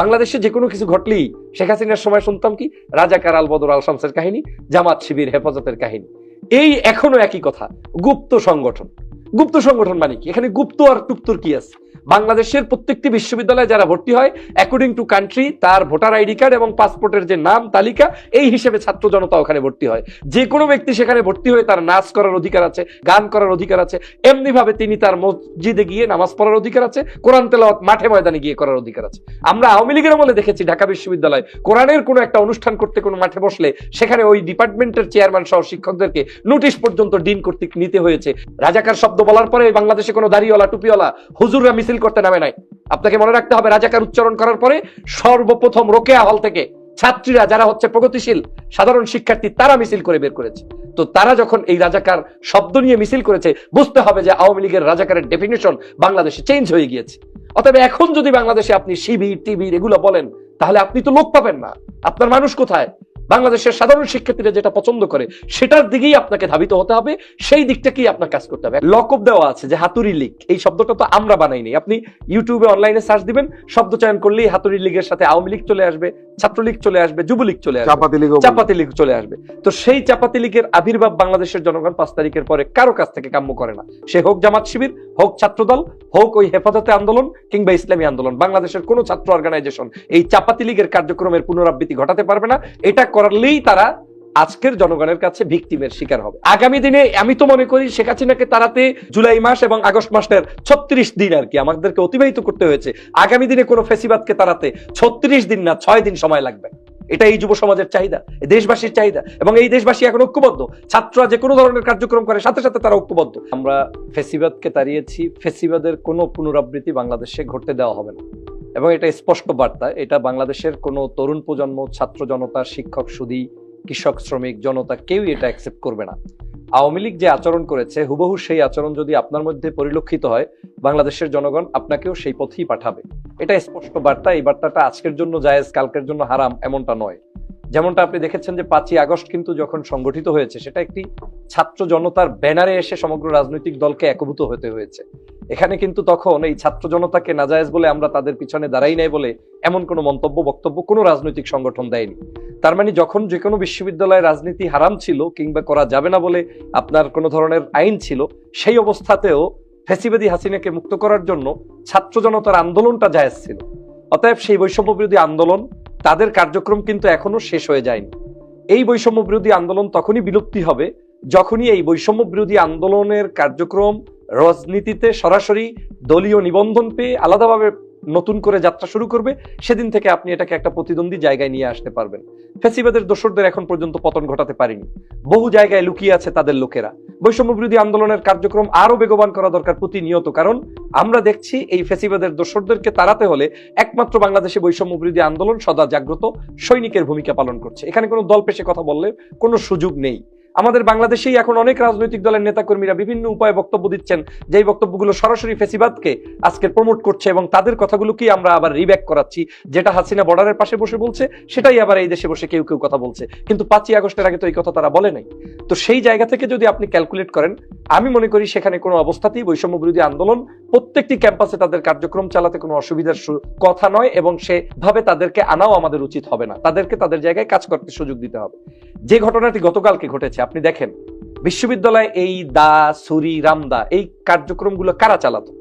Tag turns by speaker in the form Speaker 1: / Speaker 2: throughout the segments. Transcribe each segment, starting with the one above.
Speaker 1: বাংলাদেশে যে কোনো কিছু ঘটলেই শেখ হাসিনার সময় শুনতাম কি? রাজাকার আল বদর আল শামসের কাহিনী, জামাত শিবির হেফাজতের কাহিনী। এই এখনও একই কথা, গুপ্ত সংগঠন। গুপ্ত সংগঠন মানে কি? এখানে গুপ্ত আর টুপ্তর কি আছে? বাংলাদেশের প্রত্যেকটি বিশ্ববিদ্যালয়ে যারা ভর্তি হয় অ্যাকর্ডিং টু কান্ট্রি তার ভোটার আইডি কার্ড এবং পাসপোর্টের যে নাম, তালিকা, এই হিসেবে ছাত্র জনতা ওখানে ভর্তি হয়। যে কোনো ব্যক্তি সেখানে ভর্তি হয়ে তার নাচ করার অধিকার আছে, গান করার অধিকার আছে এমনি ভাবে তিনি তার মসজিদে গিয়ে নামাজ পড়ার অধিকার আছে, কোরআন তেলাওয়াত মাঠে ময়দানে গিয়ে করার অধিকার আছে। আমরা আওয়ামী লীগের আমলে দেখেছি ঢাকা বিশ্ববিদ্যালয়, কোরআনের কোনো একটা অনুষ্ঠান করতে কোনো মাঠে বসলে, সেখানে ওই ডিপার্টমেন্টের চেয়ারম্যান সহ শিক্ষকদেরকে নোটিশ পর্যন্ত ডিন কর্তৃক নিতে হয়েছে। রাজাকার শব্দ বলার পরে বাংলাদেশে কোনো দাড়িওয়ালা, টুপিওয়ালা, হুজুররা মিছিল করতে নামে নাই। আপনাকে মনে রাখতে হবে, রাজাকার উচ্চারণ করার পরে সর্বপ্রথম রোকেয়া হল থেকে ছাত্রীরা যারা হচ্ছে প্রগতিশীল, সাধারণ শিক্ষার্থী, তারা মিছিল করে বের করেছে। তো তারা যখন এই রাজাকার শব্দ নিয়ে মিছিল করেছে, বুঝতে হবে যে আওয়ামী লীগের রাজাকারের ডেফিনেশন বাংলাদেশে চেঞ্জ হয়ে গিয়েছে। অতএব এখন যদি বাংলাদেশে আপনি শিবির, টিবির এগুলো বলেন, তাহলে আপনি তো লোক পাবেন না। আপনার মানুষ কোথায়? বাংলাদেশের সাধারণ শিক্ষার্থীরা যেটা পছন্দ করে সেটার দিকেই আপনাকে ধাবিত হতে হবে সেই দিকটাকেই আপনার কাজ করতে হবে। লকব দেওয়া আছে যে হাতুরি লীগ এই শব্দটা তো আমরা বানাইনি আপনি ইউটিউবে অনলাইনে সার্চ দিবেন শব্দ চয়ন করলেই হাতুরি লীগের সাথে আওয়ামী লীগ চলে আসবে ছাত্রলীগ চলে আসবে যুবলীগ চলে আসবে
Speaker 2: চাপাতি লীগ
Speaker 1: চাপাতি লীগ চলে আসবে। তো সেই চাপাতি লীগের আবির্ভাব বাংলাদেশের জনগণ পাঁচ তারিখের পরে কারও কাছ থেকে কাম্য করে না। সে হোক জামাত শিবির হোক ছাত্রদল হোক ওই হেফাজতে আন্দোলন কিংবা ইসলামী আন্দোলন বাংলাদেশের কোনো ছাত্র অর্গানাইজেশন এই চাপাতি লীগের কার্যক্রমের পুনরাবৃত্তি ঘটাতে পারবে না। এটা করলেই তারা আজকের জনগণের কাছে ভিকটিমের শিকার হবে। আগামী দিনে আমি তো মনে করি শেখ হাসিনাকে তাড়াতে জুলাই মাস এবং আগস্ট মাসের ছত্রিশ দিন আর কি আমাদেরকে অতিবাহিত করতে হয়েছে। আগামী দিনে কোনো ফেসিবাদকে তাড়াতে ছত্রিশ দিন না, ছয় দিন সময় লাগবে। এটা এই যুব সমাজের চাহিদা দেশবাসীর চাহিদা এবং এই দেশবাসী এখন ঐক্যবদ্ধ। ছাত্ররা যে কোনো ধরনের কার্যক্রম করে, সাথে সাথে তারা ঐক্যবদ্ধ। আমরা ফেসিবাদকে তাড়িয়েছি, ফেসিবাদের কোনো পুনরাবৃত্তি বাংলাদেশে ঘটতে দেওয়া হবে না। এবং এটা স্পষ্ট বার্তা, এটা বাংলাদেশের কোনো তরুণ প্রজন্ম, ছাত্র জনতা, শিক্ষক, সুদী, কৃষক, শ্রমিক, জনতা কেউই এটা অ্যাকসেপ্ট করবে না। আওয়ামী লীগ যে আচরণ করেছে, হুবহু সেই আচরণ যদি আপনার মধ্যে পরিলক্ষিত হয়, বাংলাদেশের জনগণ আপনাকেও সেই পথেই পাঠাবে। এটা স্পষ্ট বার্তা, এই বার্তাটা আজকের জন্য জায়েজ, কালকের জন্য হারাম, এমনটা নয়। যেমনটা আপনি দেখেছেন যে পাঁচই আগস্ট কিন্তু যখন সংগঠিত হয়েছে, সেটা একটি ছাত্র জনতার ব্যানারে এসে সমগ্র রাজনৈতিক দলকে একভূত হতে হয়েছে। এখানে কিন্তু তখন এই ছাত্র জনতাকে নাজায়েজ বলে আমরা তাদের পিছনে দাঁড়াই নাই বলে এমন কোনো মন্তব্য, বক্তব্য, কোনো রাজনৈতিক সংগঠন দেয়নি। তার মানে যখন যে কোনো বিশ্ববিদ্যালয়ে রাজনীতি হারাম ছিল কিংবা করা যাবে না বলে আপনার কোনো ধরনের আইন ছিল, সেই অবস্থাতেও ফেসিবাদী হাসিনাকে মুক্ত করার জন্য ছাত্র জনতার আন্দোলনটা জায়েজ ছিল। অতএব সেই বৈষম্য বিরোধী আন্দোলন, তাদের কার্যক্রম কিন্তু এখনও শেষ হয়ে যায়নি। এই বৈষম্য বিরোধী আন্দোলন তখনই বিলুপ্তি হবে যখনই এই বৈষম্য বিরোধী আন্দোলনের কার্যক্রম রাজনীতিতে সরাসরি দলীয় নিবন্ধন পেয়ে আলাদাভাবে নতুন করে যাত্রা শুরু করবে, সেদিন থেকে আপনি এটাকে একটা প্রতিদ্বন্দ্বী জায়গায় নিয়ে আসতে পারবেন। ফেসিবাদের দোসরদের এখন পর্যন্ত পতন ঘটাতে পারিনি। বহু জায়গায় লুকিয়ে আছে তাদের লোকেরা। বৈষম্য বিরোধী আন্দোলনের কার্যক্রম আরও বেগবান করা দরকার প্রতিনিয়ত, কারণ আমরা দেখছি এই ফেসিবাদের দোসরদেরকে তাড়াতে হলে একমাত্র বাংলাদেশে বৈষম্য বিরোধী আন্দোলন সদা জাগ্রত সৈনিকের ভূমিকা পালন করছে। এখানে কোনো দল পেশে কথা বললে কোনো সুযোগ নেই। আমাদের বাংলাদেশেই এখন অনেক রাজনৈতিক দলের নেতাকর্মীরা বিভিন্ন উপায়ে বক্তব্য দিচ্ছেন। যেই বক্তব্যগুলো সরাসরি ফেসিবাদকে আজকে প্রমোট করছে এবং তাদের কথাগুলোকেই আমরা আবার রিব্যাক করাচ্ছি, যেটা হাসিনা বর্ডারের পাশে বসে বলছে, সেটাই আবার এই দেশে বসে কেউ কেউ কথা বলছে। কিন্তু পাঁচই আগস্টের আগে তো এই কথা তারা বলে নাই। তো সেই জায়গা থেকে যদি আপনি ক্যালকুলেট করেন, আমি মনে করি সেখানে কোনো অবস্থাতেই বৈষম্য বিরোধী আন্দোলন প্রত্যেকটি ক্যাম্পাসে তাদের কার্যক্রম চালাতে কোনো অসুবিধার কথা নয় এবং সেভাবে তাদেরকে আনাও আমাদের উচিত হবে না। তাদেরকে তাদের জায়গায় কাজ করতে সুযোগ দিতে হবে। যে ঘটনাটি গতকালকে ঘটেছে, আপনি দেখেন, বিশ্ববিদ্যালয়ে এই দা, সুরি, রামদা, এই কার্যক্রমগুলো কারা চালাতো?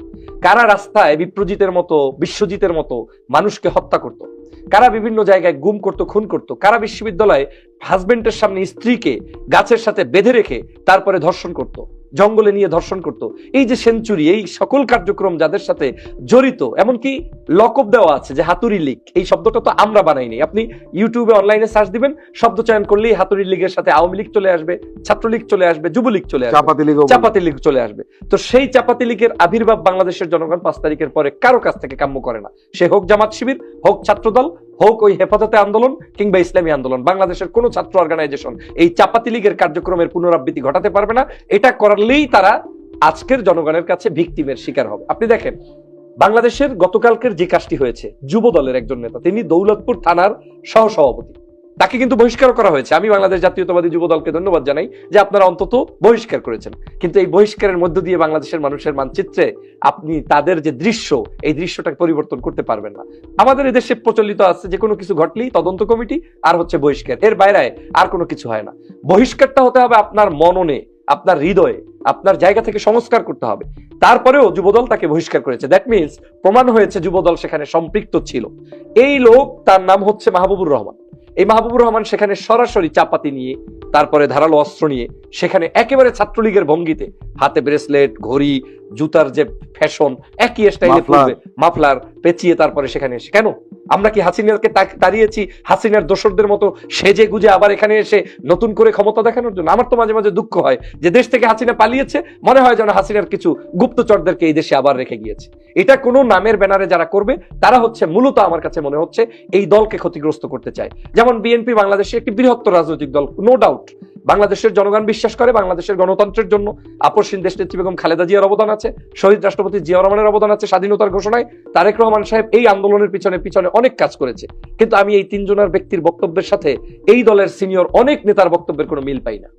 Speaker 1: কারা রাস্তায় বিপ্রজিতের মতো, বিশ্বজিতের মতো মানুষকে হত্যা করত? কারা বিভিন্ন জায়গায় গুম করত, খুন করত? কারা বিশ্ববিদ্যালয়ে হাজবেন্ডের সামনে স্ত্রীকে গাছের সাথে বেঁধে রেখে তারপরে ধর্ষণ করত? জঙ্গলে নিয়ে ধর্ষণ করত। এই যে সেঞ্চুরি এই সকল কার্যক্রম যাদের সাথে জড়িত এমনকি লকব দেওয়া আছে যে হাতুরি লীগ এই শব্দটা তো আমরা বানাইনি। আপনি ইউটিউবে অনলাইনে সার্চ দিবেন শব্দ চয়ন করলেই হাতুরি লীগের সাথে আওয়ামী লীগ চলে আসবে ছাত্রলীগ চলে আসবে যুবলীগ চলে আসবে
Speaker 2: চাপাতি লীগ
Speaker 1: চাপাতি লীগ চলে আসবে। তো সেই চাপাতি লীগের আবির্ভাব বাংলাদেশের জনগণ পাঁচ তারিখের পরে কারও কাছ থেকে কাম্য করে না। সে হোক জামাত শিবির হোক ছাত্রদল হোক ওই হেফাজতে আন্দোলন কিংবা ইসলামী আন্দোলন, বাংলাদেশের কোনো ছাত্র অর্গানাইজেশন এই চাপাতি লীগের কার্যক্রমের পুনরাবৃত্তি ঘটাতে পারবে না। এটা করলেই তারা আজকের জনগণের কাছে ভিক্তিমের শিকার হবে। আপনি দেখেন, বাংলাদেশের গতকালকের যে কাজটি হয়েছে, যুব দলের একজন নেতা, তিনি দৌলতপুর থানার সহ সভাপতি তাকে কিন্তু বহিষ্কার করা হয়েছে। আমি বাংলাদেশ জাতীয়তাবাদী যুব দলকে ধন্যবাদ জানাই যে আপনারা অন্তত বহিষ্কার করেছেন। কিন্তু এই বহিষ্কারের মধ্য দিয়ে বাংলাদেশের মানুষের মানচিত্রে আপনি তাদের যে দৃশ্য, এই দৃশ্যটাকে পরিবর্তন করতে পারবেন না। আমাদের এই দেশে প্রচলিত আছে যে কোনো কিছু ঘটলেই তদন্ত কমিটি আর হচ্ছে বহিষ্কার। এর বাইরে আর কোনো কিছু হয় না। বহিষ্কারটা হতে হবে আপনার মননে, আপনার হৃদয়ে, আপনার জায়গা থেকে সংস্কার করতে হবে। তারপরেও যুবদল তাকে বহিষ্কার করেছে। দ্যাট মিনস প্রমাণ হয়েছে যুবদল সেখানে সম্পৃক্ত ছিল। এই লোক, তার নাম হচ্ছে মাহবুবুর রহমান। এই মাহবুবুর রহমান সেখানে সরাসরি চাপাতি নিয়ে, তারপরে ধারালো অস্ত্র নিয়ে, সেখানে একেবারে ছাত্রলীগের ভঙ্গিতে, হাতে ব্রেসলেট, ঘড়ি জুতার যে ফ্যাশন একই স্টাইলে। পরবে। মাফলার পেঁচিয়ে তারপরে সেখানে এসে। কেন? আমরা কি হাসিনাকে তাড়িয়েছি? হাসিনার দোসরদের মতো সেজে গুজে আবার এখানে এসে নতুন করে ক্ষমতা দেখানোর জন্য? আমার তো মাঝে মাঝে দুঃখ হয় যে দেশ থেকে হাসিনা পালিয়েছে মনে হয় যেন হাসিনার কিছু গুপ্তচরদেরকে এই দেশে আবার রেখে গিয়েছে। এটা কোনো নামের ব্যানারে যারা করবে তারা হচ্ছে মূলত আমার কাছে মনে হচ্ছে এই দলকে ক্ষতিগ্রস্ত করতে চায়। যেমন বিএনপি বাংলাদেশে একটি বৃহত্তর রাজনৈতিক দল নো ডাউট বাংলাদেশের জনগণ বিশ্বাস করে, বাংলাদেশের গণতন্ত্রের জন্য আপসীন দেশ নেত্রী বেগম খালেদা জিয়ার অবদান আছে, শহীদ রাষ্ট্রপতি জিয়া রহমানের অবদান আছে, স্বাধীনতার ঘোষণায় তারেক রহমান সাহেব এই আন্দোলনের পিছনে পিছনে অনেক কাজ করেছে। কিন্তু আমি এই তিনজনের ব্যক্তির বক্তব্যের সাথে এই দলের সিনিয়র অনেক নেতার বক্তব্যের কোনো মিল পাই না।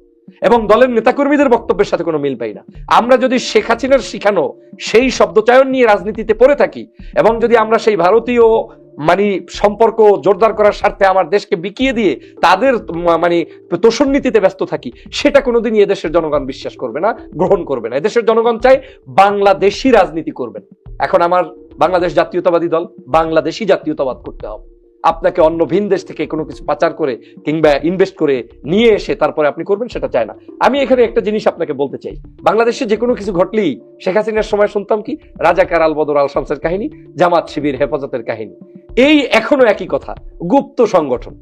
Speaker 1: এবং দলের নেতাকর্মীদের বক্তব্যের সাথে কোনো মিল পাই না। আমরা যদি শেখ হাসিনার শিখানো সেই শব্দচয়ন নিয়ে রাজনীতিতে পড়ে থাকি, এবং যদি আমরা সেই ভারতীয় মানে সম্পর্ক জোরদার করার স্বার্থে আমার দেশকে বিকিয়ে দিয়ে তাদের মানে তোষণ নীতিতে ব্যস্ত থাকি, সেটা কোনোদিনই এদেশের জনগণ বিশ্বাস করবে না, গ্রহণ করবে না। এদেশের জনগণ চায় বাংলাদেশি রাজনীতি করবেন। এখন আমার বাংলাদেশ জাতীয়তাবাদী দল বাংলাদেশি জাতীয়তাবাদ করতে হবে। আপনাকে অন্য ভিন দেশ থেকে কোনো কিছু পাচার করে কিংবা ইনভেস্ট করে নিয়ে এসে তারপরে আপনি করবেন, সেটা চায় না। আমি এখানে একটা জিনিস আপনাকে বলতে চাই। বাংলাদেশে যে কোনো কিছু ঘটলেই শেখ হাসিনার সময় শুনতাম কি? রাজাকার আল বদর আল শামসের কাহিনী, জামাত শিবির হেফাজতের কাহিনী। এই এখনও একই কথা। গুপ্ত সংগঠন।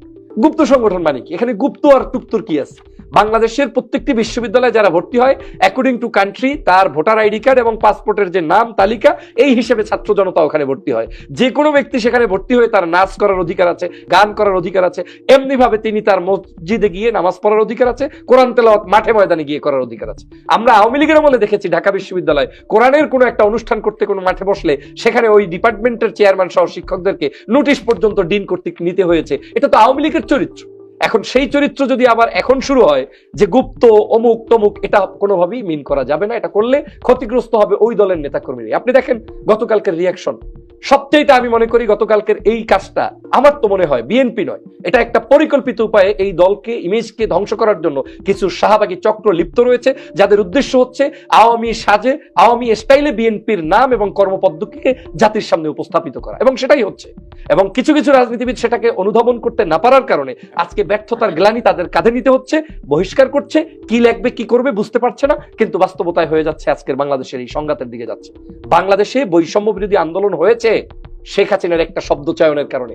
Speaker 1: গুপ্ত সংগঠন মানে কি? এখানে গুপ্ত আর টুপ্তর কি আছে? বাংলাদেশের প্রত্যেকটি বিশ্ববিদ্যালয়ে যারা ভর্তি হয় অ্যাকর্ডিং টু কান্ট্রি তার ভোটার আইডি কার্ড এবং পাসপোর্টের যে নাম, তালিকা, এই হিসেবে ছাত্র জনতা ওখানে ভর্তি হয়। যে কোনো ব্যক্তি সেখানে ভর্তি হয়ে তার নাচ করার অধিকার আছে, গান করার অধিকার আছে এমনি ভাবে তিনি তার মসজিদে গিয়ে নামাজ পড়ার অধিকার আছে, কোরআন তেলাওয়াত মাঠে ময়দানে গিয়ে করার অধিকার আছে। আমরা আওয়ামী লীগের আমলে দেখেছি ঢাকা বিশ্ববিদ্যালয় কোরআনের কোনো একটা অনুষ্ঠান করতে কোনো মাঠে বসলে সেখানে ওই ডিপার্টমেন্টের চেয়ারম্যান সহ শিক্ষকদেরকে নোটিশ পর্যন্ত ডিন কর্তৃক নিতে হয়েছে। এটা তো আওয়ামী লীগের চরিত্র। এখন সেই চরিত্র যদি আবার এখন শুরু হয়, যে গুপ্ত, অমুক, তমুক, এটা কোনোভাবেই মিন করা যাবে না, এটা করলে ক্ষতিগ্রস্ত হবে ওই দলের নেতাকর্মীরা আপনি দেখেন গতকালকের রিয়াকশন সবচেয়েটা আমি মনে করি গতকালকের এই কাজটা, আমার তো মনে হয় বিএনপি নয়। এটা একটা পরিকল্পিত উপায়ে এই দলকে, ইমেজকে ধ্বংস করার জন্য কিছু শাহবাগী চক্র লিপ্ত রয়েছে, যাদের উদ্দেশ্য হচ্ছে আওয়ামী সাজে, আওয়ামী স্টাইলে বিএনপির নাম এবং কর্মপদ্ধতিকে জাতির সামনে উপস্থাপিত করা। এবং সেটাই হচ্ছে। এবং কিছু কিছু রাজনীতিবিদ সেটাকে অনুধাবন করতে না পারার কারণে আজকে ব্যর্থতার গ্লানি তাদের কাঁধে নিতে হচ্ছে, বহিষ্কার করছে, কি লিখবে, কি করবে বুঝতে পারছে না, কিন্তু বাস্তবতায় হয়ে যাচ্ছে আজকের বাংলাদেশের এই সংঘাতের দিকে যাচ্ছে। বাংলাদেশে বৈষম্য বিরোধী আন্দোলন হয়েছে, শেখ হাসিনার একটা শব্দ চয়নের কারণে।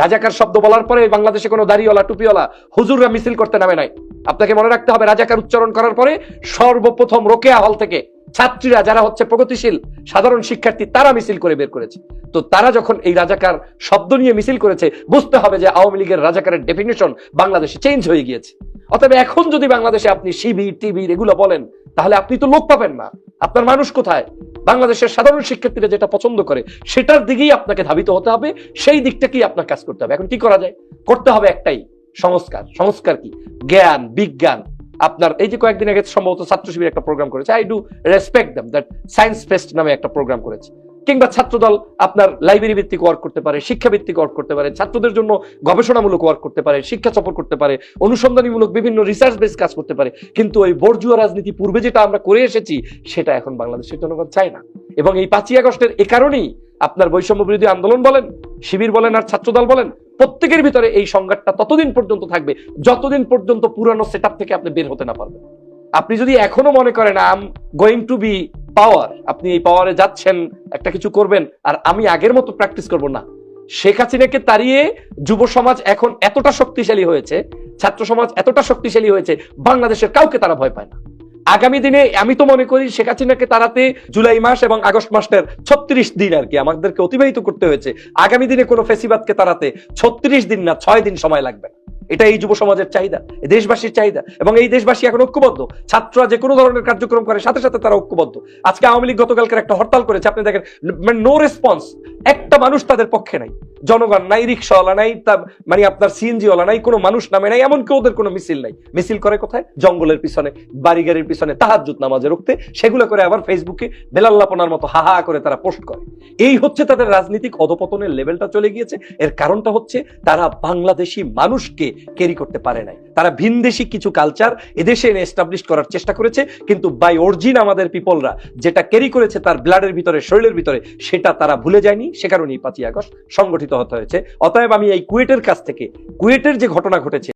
Speaker 1: রাজাকার শব্দ বলার পরে বাংলাদেশে কোনো দাড়িওয়ালা, টুপিওয়ালা হুজুররা মিছিল করতে নামে নাই। আপনাকে মনে রাখতে হবে, রাজাকার উচ্চারণ করার পরে সর্বপ্রথম রোকেয়া হল থেকে ছাত্রীরা যারা হচ্ছে প্রগতিশীল, সাধারণ শিক্ষার্থী, তারা মিছিল করে বের করেছে। তো তারা যখন এই রাজাকার শব্দ নিয়ে মিছিল করেছে, বুঝতে হবে যে আওয়ামী লীগের রাজাকারের ডেফিনেশন বাংলাদেশে চেঞ্জ হয়ে গিয়েছে। অতএব এখন যদি বাংলাদেশে আপনি শিবির, টিবির এগুলো বলেন, তাহলে আপনি তো লোক পাবেন না। আপনার মানুষ কোথায়? বাংলাদেশের সাধারণ শিক্ষার্থীরা যেটা পছন্দ করে, সেটার দিকেই আপনাকে ধাবিত হতে হবে, সেই দিকটাকেই আপনার কাজ করতে হবে? এখন কি করা যায়? করতে হবে একটাই, সংস্কার। সংস্কার কি? জ্ঞান, বিজ্ঞান। আপনার, এই যে কয়েকদিন আগে সম্ভবত ছাত্র শিবির একটা প্রোগ্রাম করেছে I do respect them that science fest নামে একটা প্রোগ্রাম করেছে। কিংবা ছাত্রদল আপনার লাইব্রেরি ভিত্তিক ওয়ার্ক করতে পারে, শিক্ষা ভিত্তিক ওয়ার্ক করতে পারে, ছাত্রদের জন্য গবেষণামূলক ওয়ার্ক করতে পারে, শিক্ষা সফর করতে পারে, অনুসন্ধানীমূলক বিভিন্ন রিসার্চ বেস কাজ করতে পারে। কিন্তু ওই বর্জুয়া রাজনীতি পূর্বে যেটা আমরা করে এসেছি, সেটা এখন বাংলাদেশের জনগণ চায় না। এবং এই পাঁচই আগস্টের এ কারণেই আপনার বৈষম্য বিরোধী আন্দোলন বলেন, শিবির বলেন আর ছাত্রদল বলেন, প্রত্যেকের ভিতরে এই সংঘাতটা ততদিন পর্যন্ত থাকবে, যতদিন পর্যন্ত পুরানো সেট থেকে আপনি বের হতে না পারবেন। আপনি যদি এখনও মনে করেন I'm going to be power আপনি এই পাওয়ারে যাচ্ছেন, একটা কিছু করবেন, আর আমি আগের মতো প্র্যাকটিস করব না। শেখ হাসিনাকে তাড়িয়ে যুব সমাজ এখন এতটা শক্তিশালী হয়েছে, ছাত্র সমাজ এতটা শক্তিশালী হয়েছে, বাংলাদেশের কাউকে তারা ভয় পায় না। আগামী দিনে আমি তো মনে করি শেখ হাসিনাকে তাড়াতে জুলাই মাস এবং আগস্ট মাসের ছত্রিশ দিন আর কি আমাদেরকে অতিবাহিত করতে হয়েছে। আগামী দিনে কোনো ফেসিবাদকে তাড়াতে ছত্রিশ দিন না ছয় দিন সময় লাগবে না। এটা এই যুব সমাজের চাহিদা দেশবাসীর চাহিদা। এবং এই দেশবাসী এখন ঐক্যবদ্ধ। ছাত্ররা যে কোনো ধরনের কার্যক্রম করে, সাথে সাথে তারা ঐক্যবদ্ধ। আজকে আওয়ামী লীগ গতকালকের একটা হরতাল করেছে। আপনি দেখেন মানে নো রেসপন্স একটা মানুষ তাদের পক্ষে নাই। জনগণ নাই, রিক্সাওয়ালা নাই মানে আপনার সিএনজি ওয়ালা নাই, কোনো মানুষ নামে নাই, এমনকি ওদের কোনো মিছিল নাই। মিছিল করে কোথায়? জঙ্গলের পিছনে বাড়ি গাড়ির পিছনে তাহাজুত নামাজে রুখতে। সেগুলো করে আবার ফেসবুকে বেলাল্লাপনার মতো হাহা করে তারা পোস্ট করে। এই হচ্ছে তাদের রাজনৈতিক অধপতনের লেভেলটা চলে গিয়েছে। এর কারণটা হচ্ছে তারা বাংলাদেশি মানুষকে ক্যারি করতে পারে নাই। তারা ভিনদেশি কিছু কালচার এদেশে এনে এস্টাবলিশ করার চেষ্টা করেছে, কিন্তু বাই অরিজিন আমাদের পিপলরা যেটা ক্যারি করেছে তার ব্লাডের ভিতরে, শরীরের ভিতরে, সেটা তারা ভুলে যায়নি। সে কারণেই পাঁচই আগস্ট সংগঠিত হতে হয়েছে। অতএব আমি এই কুয়েটের কাছ থেকে, কুয়েটের যে ঘটনা ঘটেছে